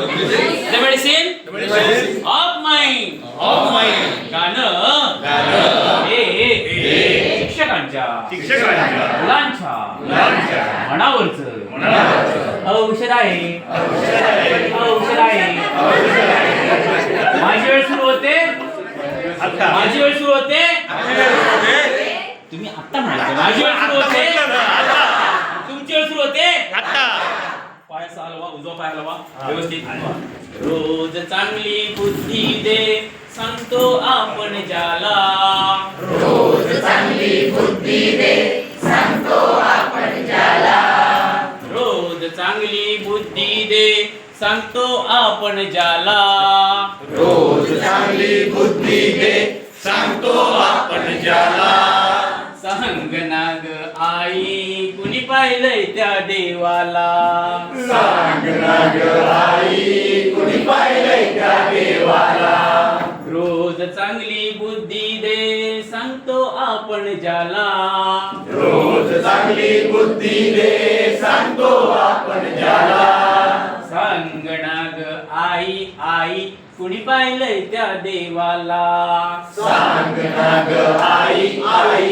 The music, the medicine. Of mind. गाणं. हे शिक्षकांच्या. मुलांच्या. मनावरच. औषध आहे. औषध आहे. माझी वेळ सुरू होते. माझी वेळ सुरू होते. तुम्ही आत्ता म्हणाले माझी वेळ सुरू होते तुमची वेळ सुरू होते पायाचा हलवा उजवा पाय हलवा व्यवस्थित. रोज चांगली बुद्धी दे सांगतो आपण ज्याला. रोज चांगली बुद्धी दे सांगतो आपण ज्याला. रोज चांगली बुद्धी दे सांगतो आपण ज्याला. सांग पाहिलंय त्या देवाला. सांग ना ग आई कुणी पाहिलंय त्या देवाला? रोज चांगली बुद्धी दे सांगतो आपण ज्याला. रोज चांगली बुद्धी दे सांगतो आपण ज्याला. सांग नाग आई आई कुणी पाहिलंय त्या देवाला? सांग ना ग आई आई